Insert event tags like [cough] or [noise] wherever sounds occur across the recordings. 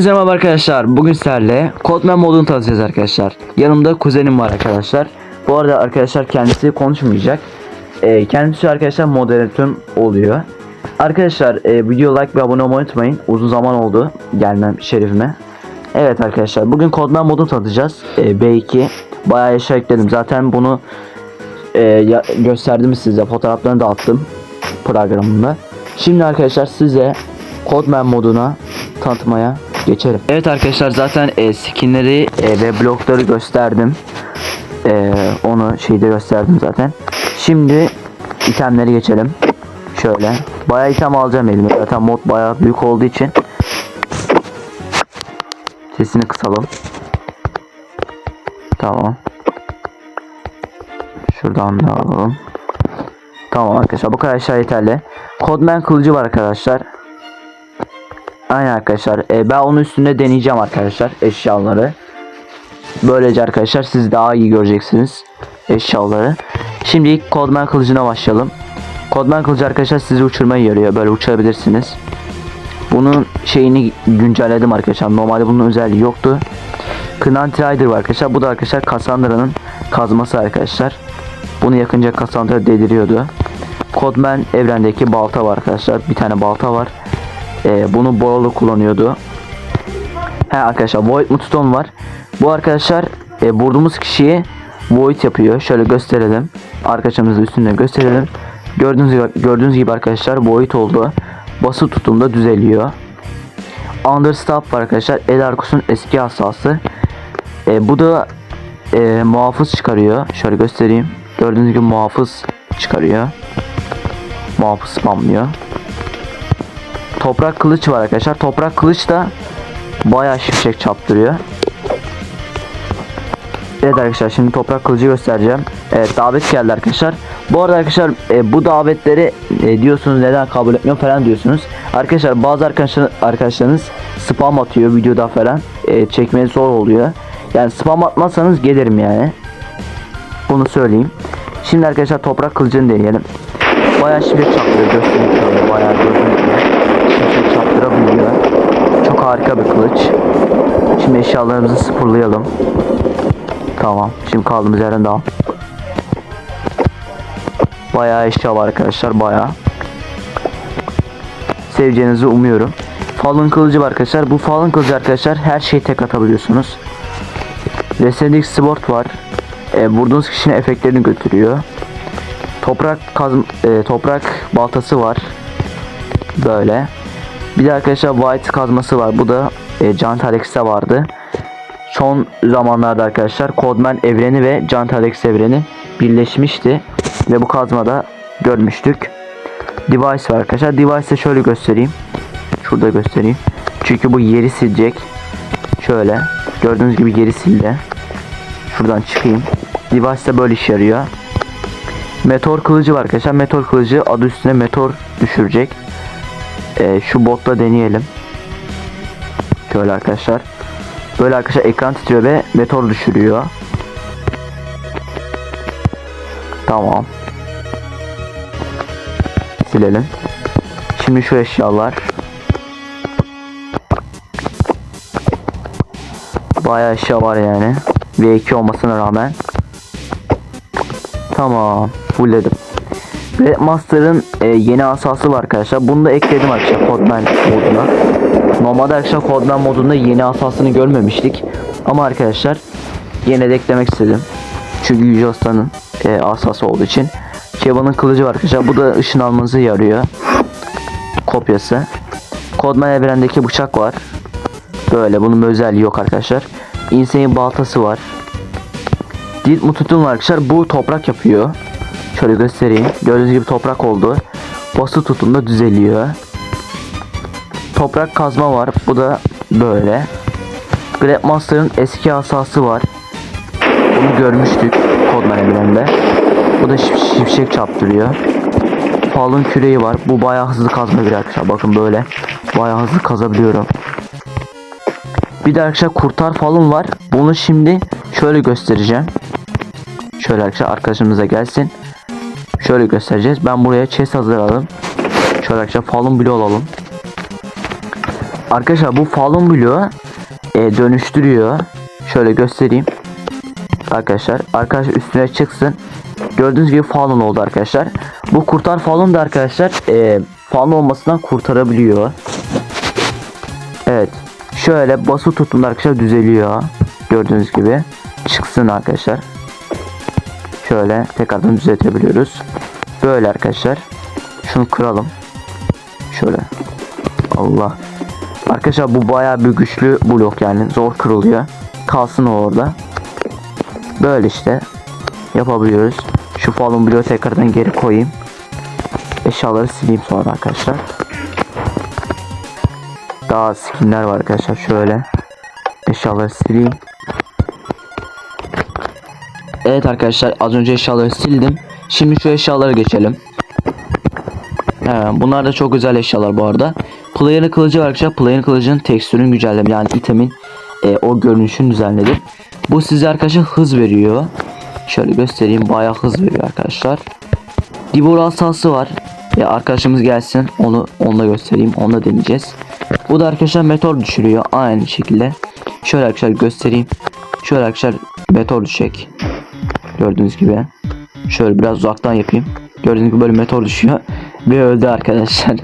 Hepinize merhaba arkadaşlar. Bugün sizlerle Codman modunu tanıtacağız arkadaşlar. Yanımda kuzenim var arkadaşlar. Bu arada arkadaşlar kendisi konuşmayacak. Ee, kendisi arkadaşlar moderatörüm oluyor. Arkadaşlar e, video like ve abone olmayı unutmayın. Uzun zaman oldu gelmem şerifime. Evet arkadaşlar bugün Codman modunu tanıtacağız. Ee, B2 bayağı yaşa ekledim. Zaten bunu e, ya- gösterdim size. Fotoğraflarını da attım programında. Şimdi arkadaşlar size Codman moduna tanıtmaya geçelim. Evet arkadaşlar zaten e, skinleri e, ve blokları gösterdim. E, onu şeyde gösterdim zaten. Şimdi itemleri geçelim. Şöyle. Bayağı item alacağım elime. Zaten mod bayağı büyük olduğu için. Sesini kısalım. Tamam. Şuradan da alalım. Tamam arkadaşlar bu kadar yeterli. Codman kılıcı var arkadaşlar. Aynen arkadaşlar. E, ben onun üstünde deneyeceğim arkadaşlar eşyaları. Böylece arkadaşlar siz daha iyi göreceksiniz eşyaları. Şimdi ilk Codman kılıcına başlayalım. Codman kılıcı arkadaşlar sizi uçurmaya yarıyor. Böyle uçabilirsiniz. Bunun şeyini güncelledim arkadaşlar. Normalde bunun özelliği yoktu. Knight Rider var arkadaşlar. Bu da arkadaşlar Cassandra'nın kazması arkadaşlar. Bunu yakınca Cassandra deliriyordu. Codman evrendeki balta var arkadaşlar. Bir tane balta var. Ee, bunu Borolo kullanıyordu. He arkadaşlar Void Mutstone var. Bu arkadaşlar e, vurduğumuz kişiyi Void yapıyor. Şöyle gösterelim. Arkadaşımızın üstünde gösterelim. Gördüğünüz gibi, gördüğünüz gibi arkadaşlar Void oldu. Bası tutumda düzeliyor. Understaff var arkadaşlar. El Arkus'un eski hassası. E, bu da e, muhafız çıkarıyor. Şöyle göstereyim. Gördüğünüz gibi muhafız çıkarıyor. Muhafız spamlıyor. Toprak kılıç var arkadaşlar. Toprak kılıç da bayağı şimşek çaptırıyor. Evet arkadaşlar şimdi toprak kılıcı göstereceğim. Evet davet geldi arkadaşlar. Bu arada arkadaşlar e, bu davetleri e, diyorsunuz neden kabul etmiyor falan diyorsunuz. Arkadaşlar bazı arkadaşlar, arkadaşlarınız spam atıyor videoda falan. E, çekmeniz zor oluyor. Yani spam atmazsanız gelirim yani. Bunu söyleyeyim. Şimdi arkadaşlar toprak kılıcını deneyelim. Bayağı şimşek çaktırıyor. Göstereyim şöyle bayağı gördüğünüz çaktırabiliyor. Çok harika bir kılıç. Şimdi eşyalarımızı sıfırlayalım. Tamam. Şimdi kaldığımız yerden devam. Bayağı eşya var arkadaşlar. Bayağı. Seveceğinizi umuyorum. Fallen kılıcı var arkadaşlar. Bu fallen kılıcı arkadaşlar her şeyi tek atabiliyorsunuz. Resedik Sport var. E, vurduğunuz kişinin efektlerini götürüyor. Toprak kaz e, toprak baltası var. Böyle. Bir de arkadaşlar White kazması var. Bu da e, Giant Alex'te vardı. Son zamanlarda arkadaşlar Codman evreni ve Giant Alex evreni birleşmişti. Ve bu kazmada görmüştük. Device var arkadaşlar. Device'ı şöyle göstereyim. Şurada göstereyim. Çünkü bu yeri silecek. Şöyle. Gördüğünüz gibi yeri sildi. Şuradan çıkayım. Device de böyle işe yarıyor. Meteor kılıcı var arkadaşlar. Meteor kılıcı adı üstüne meteor düşürecek. Ee, şu botla deneyelim. Şöyle arkadaşlar. Böyle arkadaşlar ekran titriyor ve meteor düşürüyor. Tamam. Silelim. Şimdi şu eşyalar. Bayağı eşya var yani. V2 olmasına rağmen. Tamam. Fullledim. Red Master'ın e, yeni asası var arkadaşlar. Bunu da ekledim arkadaşlar Codman moduna. Normalde arkadaşlar Codman modunda yeni asasını görmemiştik. Ama arkadaşlar yine de eklemek istedim. Çünkü Yüce Usta'nın e, asası olduğu için. Kevin'ın kılıcı var arkadaşlar. Bu da ışın almanızı yarıyor. Kopyası. Codman evrendeki bıçak var. Böyle bunun özelliği yok arkadaşlar. Insane baltası var. Dil mututun var arkadaşlar. Bu toprak yapıyor. Şöyle göstereyim. Gördüğünüz gibi toprak oldu. Bası tutunda düzeliyor. Toprak kazma var. Bu da böyle. Grab Master'ın eski asası var. Bunu görmüştük Kodman evreninde. Bu da şipşek çarptırıyor. Falın küreği var. Bu bayağı hızlı kazma bir arkadaşlar. Bakın böyle. Bayağı hızlı kazabiliyorum. Bir de arkadaşlar kurtar falın var. Bunu şimdi şöyle göstereceğim. Şöyle arkadaşlar arkadaşımıza gelsin. Şöyle göstereceğiz. Ben buraya chest hazırladım. Şöyle arkadaşlar fallen bloğu alalım. Arkadaşlar bu falun bloğu e, dönüştürüyor. Şöyle göstereyim. Arkadaşlar arkadaşlar üstüne çıksın. Gördüğünüz gibi falun oldu arkadaşlar. Bu kurtar falun da arkadaşlar e, falun olmasından kurtarabiliyor. Evet. Şöyle bası tuttuğunda arkadaşlar düzeliyor. Gördüğünüz gibi. Çıksın arkadaşlar. Şöyle tekrardan düzeltebiliyoruz. Böyle arkadaşlar. Şunu kıralım. Şöyle. Allah. Arkadaşlar bu bayağı bir güçlü blok yani. Zor kırılıyor. Kalsın o orada. Böyle işte. Yapabiliyoruz. Şu falun bloğu tekrardan geri koyayım. Eşyaları sileyim sonra arkadaşlar. Daha skinler var arkadaşlar. Şöyle. Eşyaları sileyim. Evet arkadaşlar az önce eşyaları sildim. Şimdi şu eşyalara geçelim. He, bunlar da çok güzel eşyalar bu arada. Player'ın kılıcı var arkadaşlar. Player'ın kılıcının tekstürünü güncellem yani itemin e, o görünüşünü düzenledim. Bu size arkadaşlar hız veriyor. Şöyle göstereyim bayağı hız veriyor arkadaşlar. Divor asası var. Ya arkadaşımız gelsin onu onunla göstereyim. Onunla deneyeceğiz. Bu da arkadaşlar meteor düşürüyor aynı şekilde. Şöyle arkadaşlar göstereyim. Şöyle arkadaşlar meteor düşecek. Gördüğünüz gibi. Şöyle biraz uzaktan yapayım. Gördüğünüz gibi böyle meteor düşüyor. Ve öldü arkadaşlar.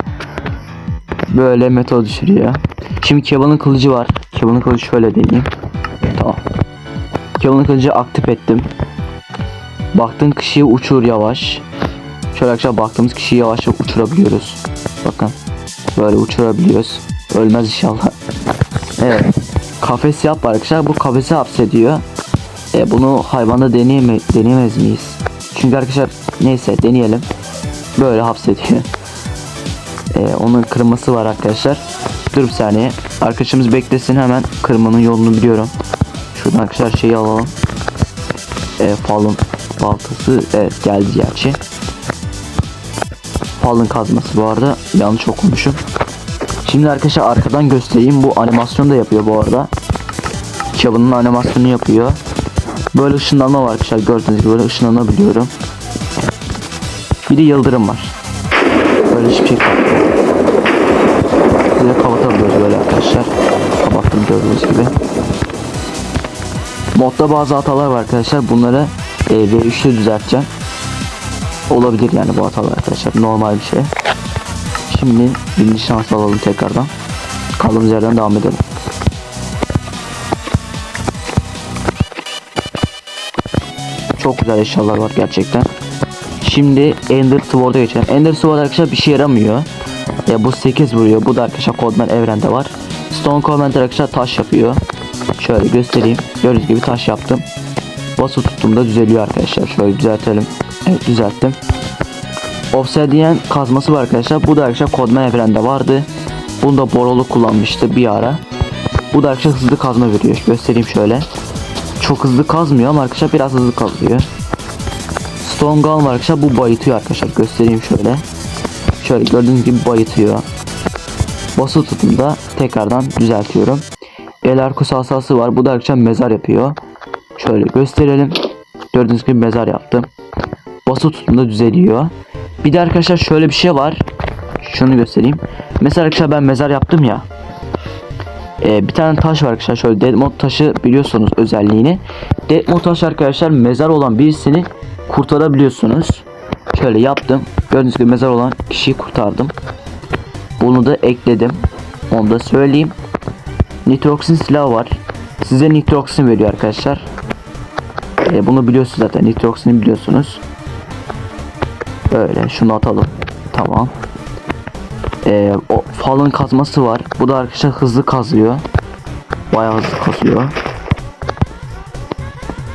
[laughs] Böyle meteor düşürüyor. Şimdi Kevin'in kılıcı var. Kevin'in kılıcı şöyle deneyeyim. Tamam. Kevin'in kılıcı aktif ettim. Baktığın kişiyi uçur yavaş. Şöyle arkadaşlar baktığımız kişiyi yavaş yavaş uçurabiliyoruz. Bakın. Böyle uçurabiliyoruz. Ölmez inşallah. [laughs] Evet. Kafes yap arkadaşlar. Bu kafesi hapsediyor. E, bunu hayvanda deneyeme, deneyemez miyiz? Çünkü arkadaşlar neyse deneyelim. Böyle hapsediyor. [laughs] E, onun kırması var arkadaşlar. Dur bir saniye. Arkadaşımız beklesin hemen kırmanın yolunu biliyorum. Şuradan arkadaşlar şeyi alalım. E, falın baltası evet geldi gerçi. Falın kazması bu arada yanlış okumuşum. Şimdi arkadaşlar arkadan göstereyim. Bu animasyon da yapıyor bu arada. Kevin'in animasyonu yapıyor. Böyle ışınlanma var arkadaşlar gördüğünüz gibi böyle ışınlanabiliyorum. Bir de yıldırım var. Böyle hiçbir şey. Böyle kapatabiliyoruz böyle arkadaşlar. Kapattım gördüğünüz gibi. Modda bazı hatalar var arkadaşlar. Bunları e, V3'te düzelteceğim. Olabilir yani bu hatalar arkadaşlar. Normal bir şey. Şimdi birinci şans alalım tekrardan. Kaldığımız yerden devam edelim. Çok güzel eşyalar var gerçekten. Şimdi Ender Sword'a geçelim. Ender Sword arkadaşlar bir şey yaramıyor. Ya bu 8 vuruyor. Bu da arkadaşlar Codeman evrende var. Stone Covenant arkadaşlar taş yapıyor. Şöyle göstereyim. Gördüğünüz gibi taş yaptım. Bası tuttuğumda düzeliyor arkadaşlar. Şöyle düzeltelim. Evet düzelttim. Obsidian kazması var arkadaşlar. Bu da arkadaşlar Codeman evrende vardı. Bunu da Borolu kullanmıştı bir ara. Bu da arkadaşlar hızlı kazma veriyor. Göstereyim şöyle. Çok hızlı kazmıyor ama arkadaşlar biraz hızlı kazıyor. Stone Gun var arkadaşlar. Bu bayıtıyor arkadaşlar. Göstereyim şöyle. Şöyle gördüğünüz gibi bayıtıyor. Bası tutumda tekrardan düzeltiyorum. El arkus asası var. Bu da arkadaşlar mezar yapıyor. Şöyle gösterelim. Gördüğünüz gibi mezar yaptım. Bası tutumda düzeliyor. Bir de arkadaşlar şöyle bir şey var. Şunu göstereyim. Mesela arkadaşlar ben mezar yaptım ya. Ee, bir tane taş var arkadaşlar. Şöyle Dead Mode taşı biliyorsunuz özelliğini. Dead Mode taşı arkadaşlar mezar olan birisini kurtarabiliyorsunuz. Şöyle yaptım. Gördüğünüz gibi mezar olan kişiyi kurtardım. Bunu da ekledim. Onu da söyleyeyim. Nitroksin silahı var. Size nitroksin veriyor arkadaşlar. Ee, bunu biliyorsunuz zaten. Nitroksini biliyorsunuz. Böyle şunu atalım. Tamam. Ee, o falın kazması var. Bu da arkadaşlar hızlı kazıyor. Bayağı hızlı kazıyor.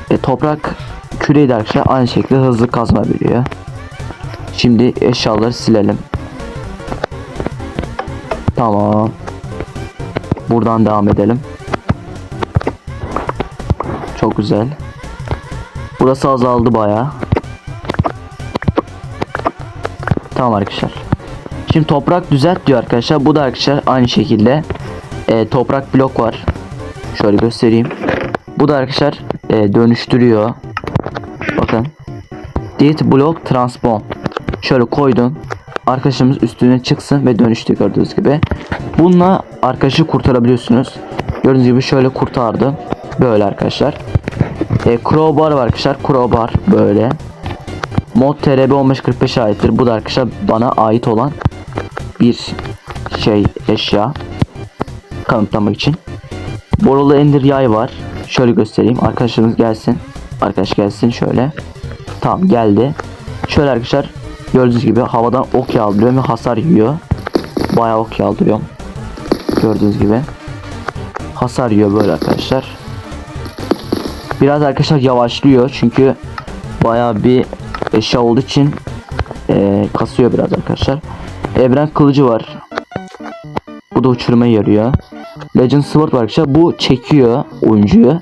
E, toprak küreği de arkadaşlar aynı şekilde hızlı kazma veriyor. Şimdi eşyaları silelim. Tamam. Buradan devam edelim. Çok güzel. Burası azaldı bayağı. Tamam arkadaşlar. Şimdi toprak düzelt diyor arkadaşlar. Bu da arkadaşlar aynı şekilde e, toprak blok var. Şöyle göstereyim. Bu da arkadaşlar e, dönüştürüyor. Bakın. Delete block transform. Şöyle koydun. Arkadaşımız üstüne çıksın ve dönüştü gördüğünüz gibi. Bununla arkadaşı kurtarabiliyorsunuz. Gördüğünüz gibi şöyle kurtardım. Böyle arkadaşlar. E, crowbar var arkadaşlar. Crowbar böyle. Mod TRB 1545 aittir. Bu da arkadaşlar bana ait olan bir şey eşya kanıtlamak için. Boralı Ender yay var. Şöyle göstereyim. Arkadaşlarınız gelsin. Arkadaş gelsin şöyle. Tamam geldi. Şöyle arkadaşlar gördüğünüz gibi havadan ok yağdırıyorum ve hasar yiyor. Bayağı ok yağdırıyorum. Gördüğünüz gibi. Hasar yiyor böyle arkadaşlar. Biraz arkadaşlar yavaşlıyor çünkü bayağı bir eşya olduğu için eee, kasıyor biraz arkadaşlar. Evren kılıcı var. Bu da uçurmaya yarıyor. Legend Sword var arkadaşlar. Bu çekiyor oyuncuyu.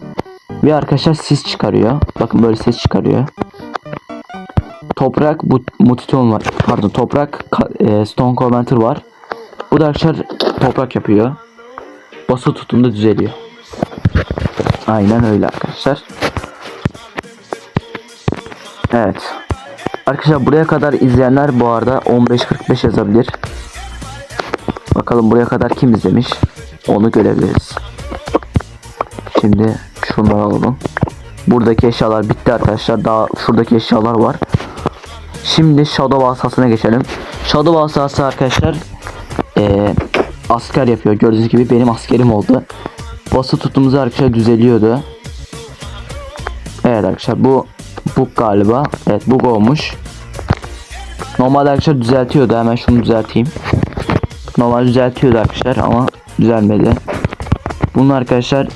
Ve arkadaşlar ses çıkarıyor. Bakın böyle ses çıkarıyor. Toprak bu Mutiton var. Pardon toprak e, Stone Commenter var. Bu da arkadaşlar toprak yapıyor. Bası tuttuğunda düzeliyor. Aynen öyle arkadaşlar. Evet. Arkadaşlar buraya kadar izleyenler bu arada 15.45 yazabilir. Bakalım buraya kadar kim izlemiş? Onu görebiliriz. Şimdi şunları alalım. Buradaki eşyalar bitti arkadaşlar. Daha şuradaki eşyalar var. Şimdi Shadow asasına geçelim. Shadow asası arkadaşlar eee, asker yapıyor. Gördüğünüz gibi benim askerim oldu. Bası tuttuğumuzda arkadaşlar düzeliyordu. Evet arkadaşlar bu bug galiba. Evet bug olmuş. Normalde arkadaşlar düzeltiyordu. Hemen şunu düzelteyim. Normal düzeltiyordu arkadaşlar ama düzelmedi. Bunu arkadaşlar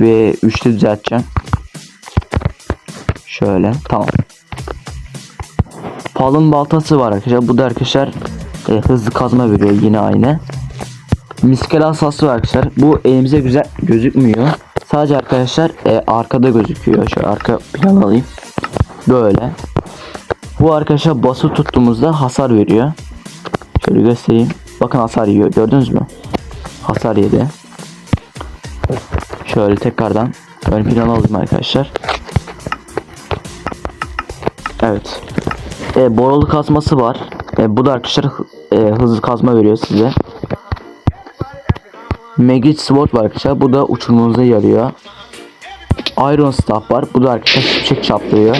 ve 3'te düzelteceğim. Şöyle tamam. Palın baltası var arkadaşlar. Bu da arkadaşlar e, hızlı kazma veriyor yine aynı. Miskel asası var arkadaşlar. Bu elimize güzel gözükmüyor. Sadece arkadaşlar e, arkada gözüküyor. Şöyle arka plan alayım. Böyle. Bu arkadaşlar bası tuttuğumuzda hasar veriyor. Şöyle göstereyim. Bakın hasar yiyor. Gördünüz mü? Hasar yedi. Şöyle tekrardan ön plan alayım arkadaşlar. Evet. E, boralı kazması var. E, bu da arkadaşlar e, hızlı kazma veriyor size. Magic Sword var arkadaşlar. Bu da uçurmanıza yarıyor. Iron Staff var. Bu da arkadaşlar şimşek çaplıyor.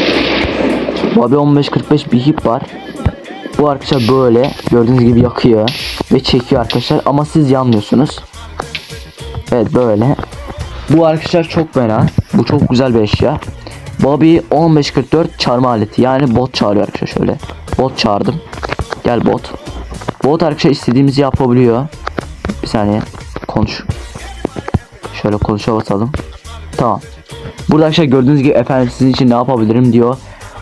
Bobby 1545 bir hip var. Bu arkadaşlar böyle gördüğünüz gibi yakıyor ve çekiyor arkadaşlar ama siz yanmıyorsunuz. Evet böyle. Bu arkadaşlar çok fena. Bu çok güzel bir eşya. Bobby 1544 çağırma aleti. Yani bot çağırıyor arkadaşlar şöyle. Bot çağırdım. Gel bot. Bot arkadaşlar istediğimizi yapabiliyor. Bir saniye. Konuş. Şöyle konuşa basalım. Tamam. Burada arkadaşlar gördüğünüz gibi efendim sizin için ne yapabilirim diyor.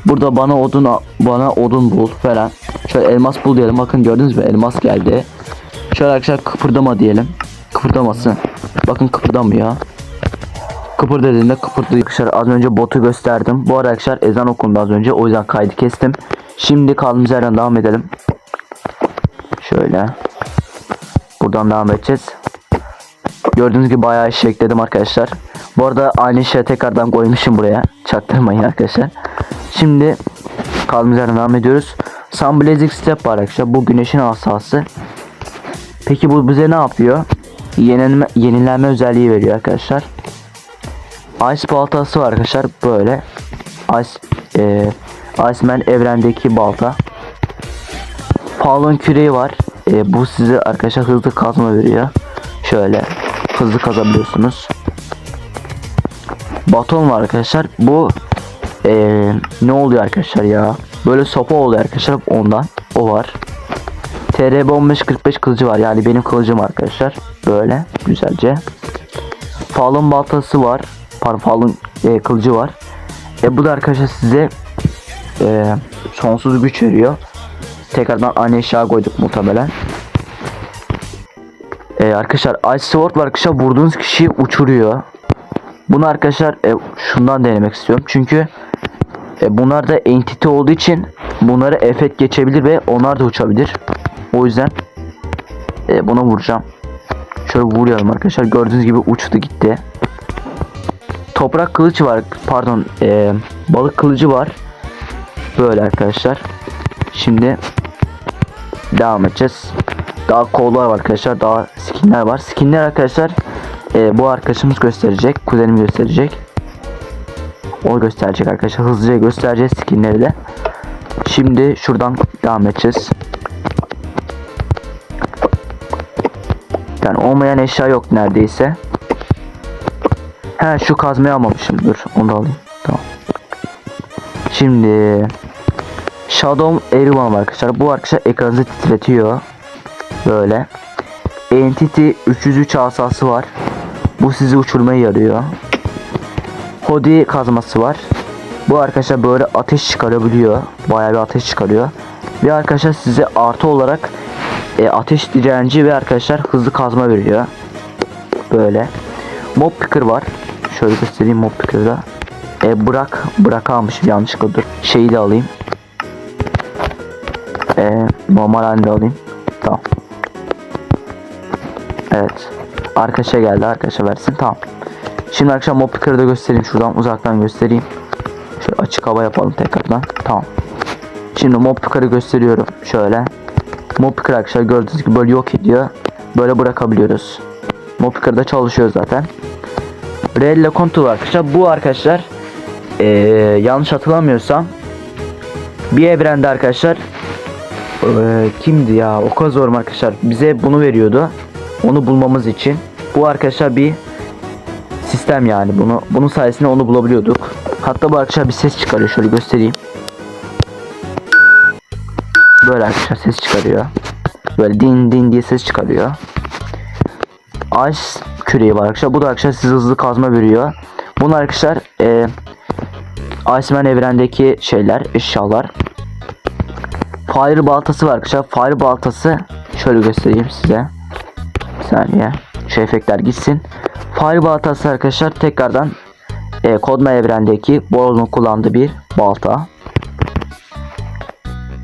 Burada bana odun bana odun bul falan. Şöyle elmas bul diyelim. Bakın gördünüz mü? Elmas geldi. Şöyle arkadaşlar kıpırdama diyelim. Kıpırdamasın. Bakın kıpırdamıyor. Kıpır dediğinde kıpırdı. Arkadaşlar az önce botu gösterdim. Bu arkadaşlar ezan okundu az önce. O yüzden kaydı kestim. Şimdi kaldığımız yerden devam edelim. Şöyle. Buradan devam edeceğiz. Gördüğünüz gibi bayağı iş ekledim arkadaşlar. Bu arada aynı şeyi tekrardan koymuşum buraya. Çaktırmayın arkadaşlar. Şimdi kaldığımız yerden devam ediyoruz. Sun Blazing Step var arkadaşlar. Bu güneşin asası. Peki bu bize ne yapıyor? Yenilme, yenilenme özelliği veriyor arkadaşlar. Ice baltası var arkadaşlar. Böyle. Ice, e, Iceman evrendeki balta. Fallen küreği var. E, bu size arkadaşlar hızlı kazma veriyor. Şöyle hızlı kazabiliyorsunuz. Baton var arkadaşlar. Bu e, ne oluyor arkadaşlar ya? Böyle sopa oluyor arkadaşlar ondan. O var. TRB 1545 kılıcı var. Yani benim kılıcım arkadaşlar. Böyle güzelce. Fallen baltası var. Pardon Fallen e, kılıcı var. E bu da arkadaşlar size e, sonsuz güç veriyor. Tekrardan aynı eşya koyduk muhtemelen. E, arkadaşlar Ice Sword var arkadaşlar vurduğunuz kişiyi uçuruyor. Bunu arkadaşlar e, şundan denemek istiyorum. Çünkü e, bunlar da entity olduğu için bunları efekt geçebilir ve onlar da uçabilir. O yüzden e, buna vuracağım. Şöyle vuruyorum arkadaşlar. Gördüğünüz gibi uçtu gitti. Toprak kılıç var. Pardon. e, balık kılıcı var. Böyle arkadaşlar. Şimdi devam edeceğiz. Daha kollar var arkadaşlar. Daha skinler var. Skinler arkadaşlar e, bu arkadaşımız gösterecek. Kuzenim gösterecek. O gösterecek arkadaşlar. Hızlıca göstereceğiz skinleri de. Şimdi şuradan devam edeceğiz. Yani olmayan eşya yok neredeyse. He şu kazmayı almamışım. Dur onu da alayım. Tamam. Şimdi Shadow Erivan arkadaşlar. Bu arkadaşlar ekranınızı titretiyor. Böyle. Entity 303 asası var. Bu sizi uçurmaya yarıyor. Hodi kazması var. Bu arkadaşlar böyle ateş çıkarabiliyor. Bayağı bir ateş çıkarıyor. Ve arkadaşlar size artı olarak e, ateş direnci ve arkadaşlar hızlı kazma veriyor. Böyle. Mob picker var. Şöyle göstereyim mob picker'da. E, bırak. Bırak almışım yanlışlıkla dur. Şeyi de alayım. E, normal halinde alayım. Tamam. Evet. Arkadaşa geldi. Arkadaşa versin. Tamam. Şimdi arkadaşlar mob picker'ı da göstereyim. Şuradan uzaktan göstereyim. Şöyle açık hava yapalım tekrardan. Tamam. Şimdi mob picker'ı gösteriyorum. Şöyle. Mob picker arkadaşlar gördüğünüz gibi böyle yok ediyor. Böyle bırakabiliyoruz. Mob picker'da çalışıyor zaten. Relle kontu var arkadaşlar. Bu arkadaşlar eee, yanlış hatırlamıyorsam bir evrende arkadaşlar eee, kimdi ya o kadar zor mu arkadaşlar bize bunu veriyordu onu bulmamız için bu arkadaşlar bir sistem yani bunu bunun sayesinde onu bulabiliyorduk hatta bu arkadaşlar bir ses çıkarıyor şöyle göstereyim böyle arkadaşlar ses çıkarıyor böyle din din diye ses çıkarıyor Ice küreği var arkadaşlar. Bu da arkadaşlar size hızlı kazma veriyor. Bunlar arkadaşlar e, Iceman evrendeki şeyler, eşyalar. Fire baltası var arkadaşlar. Fire baltası şöyle göstereyim size. Saniye. Şu efektler gitsin. Fire baltası arkadaşlar tekrardan e, Kodma evrendeki Borol'un kullandığı bir balta.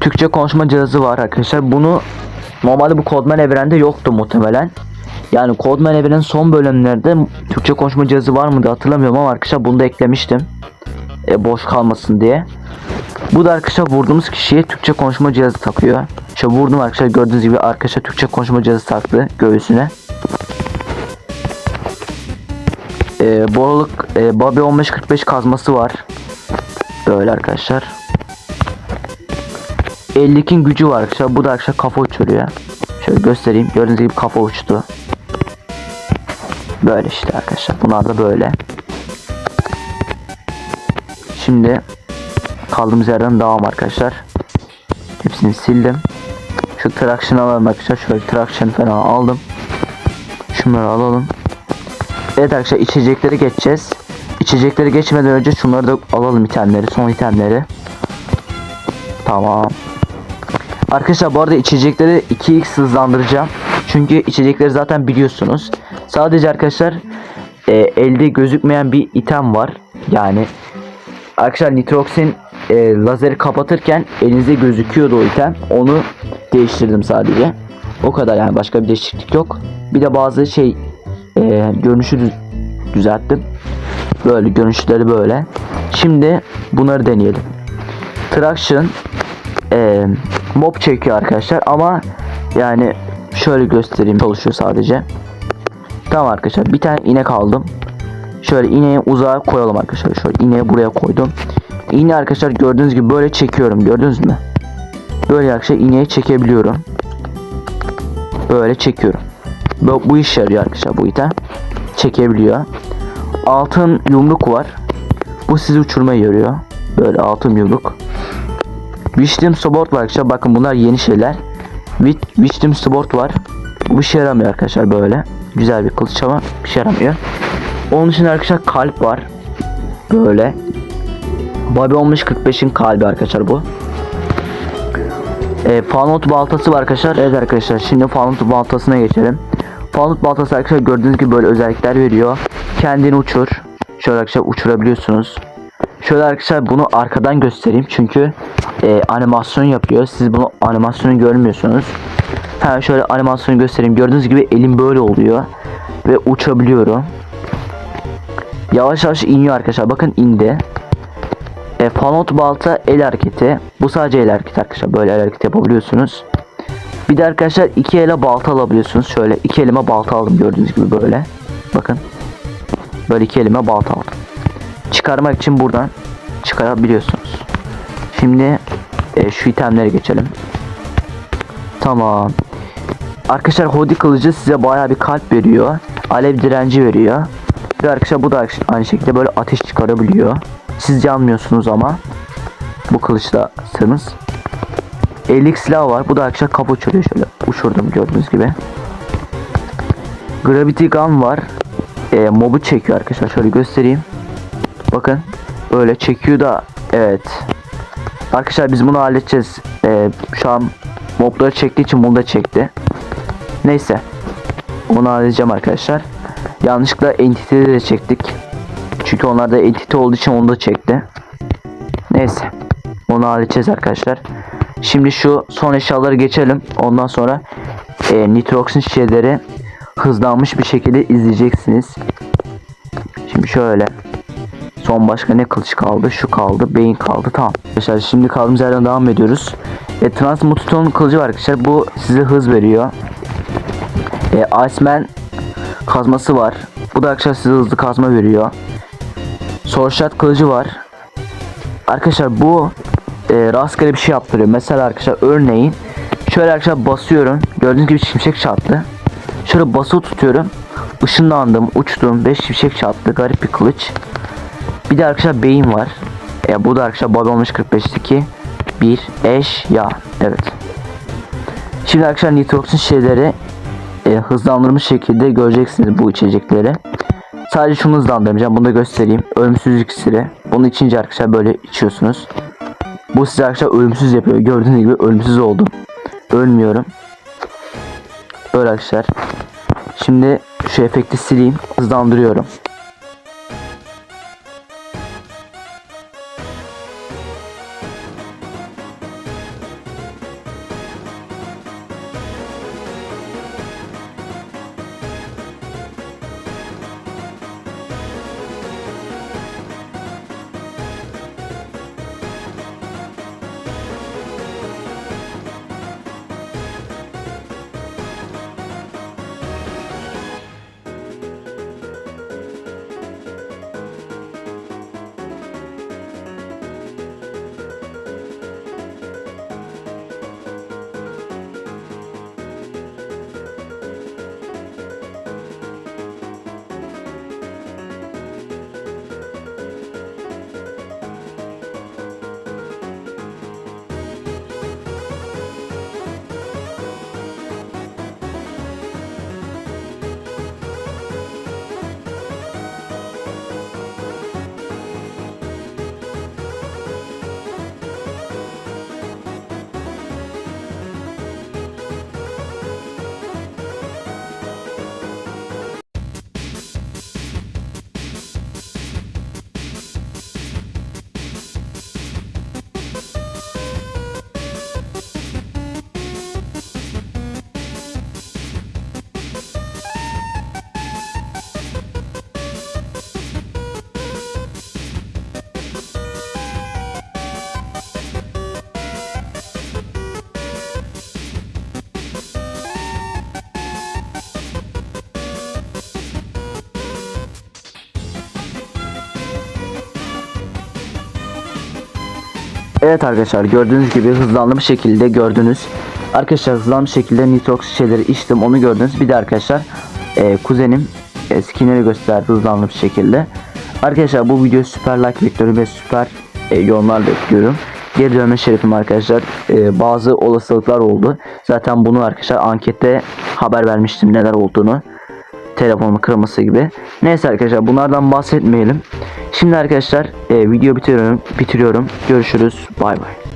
Türkçe konuşma cihazı var arkadaşlar. Bunu normalde bu Kodman evrende yoktu muhtemelen. Yani Codman Evren'in son bölümlerde Türkçe konuşma cihazı var mıydı hatırlamıyorum ama arkadaşlar bunu da eklemiştim. E, boş kalmasın diye. Bu da arkadaşlar vurduğumuz kişiye Türkçe konuşma cihazı takıyor. Şöyle vurdum arkadaşlar gördüğünüz gibi arkadaşlar Türkçe konuşma cihazı taktı göğsüne. E, boroluk e, Bobby 1545 kazması var. Böyle arkadaşlar. 50'kin gücü var arkadaşlar. Bu da arkadaşlar kafa uçuruyor. Şöyle göstereyim. Gördüğünüz gibi kafa uçtu. Böyle işte arkadaşlar. Bunlar da böyle. Şimdi kaldığımız yerden devam arkadaşlar. Hepsini sildim. Şu traction alalım arkadaşlar. Şöyle traction falan aldım. Şunları alalım. Evet arkadaşlar içecekleri geçeceğiz. İçecekleri geçmeden önce şunları da alalım itemleri. Son itemleri. Tamam. Arkadaşlar bu arada içecekleri 2x hızlandıracağım. Çünkü içecekleri zaten biliyorsunuz. Sadece arkadaşlar e, elde gözükmeyen bir item var. Yani arkadaşlar nitroksin e, lazeri kapatırken elinizde gözüküyordu o item. Onu değiştirdim sadece. O kadar yani başka bir değişiklik yok. Bir de bazı şey e, görünüşü düz- düzelttim. Böyle görünüşleri böyle. Şimdi bunları deneyelim. Traction e, mob çekiyor arkadaşlar ama yani şöyle göstereyim çalışıyor sadece. Tamam arkadaşlar bir tane inek aldım. Şöyle ineği uzağa koyalım arkadaşlar. Şöyle ineği buraya koydum. İğne arkadaşlar gördüğünüz gibi böyle çekiyorum. Gördünüz mü? Böyle arkadaşlar ineği çekebiliyorum. Böyle çekiyorum. Bu, bu iş yarıyor arkadaşlar bu item. Çekebiliyor. Altın yumruk var. Bu sizi uçurmaya yarıyor. Böyle altın yumruk. Wisdom Sword var arkadaşlar. Bakın bunlar yeni şeyler. Wi- Wisdom Sword var. Bu şey yaramıyor arkadaşlar böyle. Güzel bir kılıç ama bir şey yaramıyor. Onun için arkadaşlar kalp var. Böyle. Bobby olmuş 45'in kalbi arkadaşlar bu. E, Fallout baltası var arkadaşlar. Evet arkadaşlar şimdi Fallout baltasına geçelim. Fallout baltası arkadaşlar gördüğünüz gibi böyle özellikler veriyor. Kendini uçur. Şöyle arkadaşlar uçurabiliyorsunuz. Şöyle arkadaşlar bunu arkadan göstereyim çünkü e, animasyon yapıyor. Siz bunu animasyonu görmüyorsunuz. Ha şöyle animasyonu göstereyim. Gördüğünüz gibi elim böyle oluyor ve uçabiliyorum. Yavaş yavaş iniyor arkadaşlar. Bakın indi. E, Fallout balta el hareketi. Bu sadece el hareketi arkadaşlar. Böyle el hareketi yapabiliyorsunuz. Bir de arkadaşlar iki ele balta alabiliyorsunuz. Şöyle iki elime balta aldım gördüğünüz gibi böyle. Bakın. Böyle iki elime balta aldım. Çıkarmak için buradan çıkarabiliyorsunuz. Şimdi e, şu itemlere geçelim. Tamam. Arkadaşlar Hodi kılıcı size bayağı bir kalp veriyor. Alev direnci veriyor. Ve arkadaşlar bu da aynı şekilde böyle ateş çıkarabiliyor. Siz yanmıyorsunuz ama bu kılıçlasınız. Elik silah var. Bu da arkadaşlar kapı uçuruyor şöyle. Uçurdum gördüğünüz gibi. Gravity Gun var. E, mobu çekiyor arkadaşlar. Şöyle göstereyim. Bakın. Böyle çekiyor da evet. Arkadaşlar biz bunu halledeceğiz. E, şu an mobları çektiği için bunu da çekti. Neyse. Onu halledeceğim arkadaşlar. Yanlışlıkla Entity'de de çektik. Çünkü onlar da Entity olduğu için onu da çekti. Neyse. Onu halledeceğiz arkadaşlar. Şimdi şu son eşyaları geçelim. Ondan sonra e, nitroksin şişeleri hızlanmış bir şekilde izleyeceksiniz. Şimdi şöyle. Son başka ne kılıç kaldı? Şu kaldı. Beyin kaldı. Tamam. Arkadaşlar şimdi kaldığımız yerden devam ediyoruz. E, Transmutation kılıcı var arkadaşlar. Bu size hız veriyor. E, Iceman kazması var. Bu da arkadaşlar size hızlı kazma veriyor. Swordshot kılıcı var. Arkadaşlar bu e, rastgele bir şey yaptırıyor. Mesela arkadaşlar örneğin şöyle arkadaşlar basıyorum. Gördüğünüz gibi şimşek çarptı. Şöyle basılı tutuyorum. Işınlandım, uçtum. 5 şimşek çarptı. Garip bir kılıç. Bir de arkadaşlar beyin var. E, bu da arkadaşlar Babylon 45'teki bir eşya. Evet. Şimdi arkadaşlar nitroksin şeyleri e, hızlandırmış şekilde göreceksiniz bu içecekleri. Sadece şunu hızlandıracağım. Bunu da göstereyim. Ölümsüzlük iksiri. Bunu içince arkadaşlar böyle içiyorsunuz. Bu size arkadaşlar ölümsüz yapıyor. Gördüğünüz gibi ölümsüz oldum. Ölmüyorum. Böyle arkadaşlar. Şimdi şu efekti sileyim. Hızlandırıyorum. Evet arkadaşlar gördüğünüz gibi hızlanmış şekilde gördünüz. Arkadaşlar hızlanmış şekilde nitrox şişeleri içtim onu gördünüz. Bir de arkadaşlar e, kuzenim e, skinleri gösterdi hızlanmış şekilde. Arkadaşlar bu video süper like bekliyorum ve süper e, yorumlar bekliyorum. Geri dönme şerefim arkadaşlar. E, bazı olasılıklar oldu. Zaten bunu arkadaşlar ankette haber vermiştim neler olduğunu. Telefonumun kırılması gibi. Neyse arkadaşlar bunlardan bahsetmeyelim. Şimdi arkadaşlar e, video bitiriyorum. Bitiriyorum. Görüşürüz. Bay bay.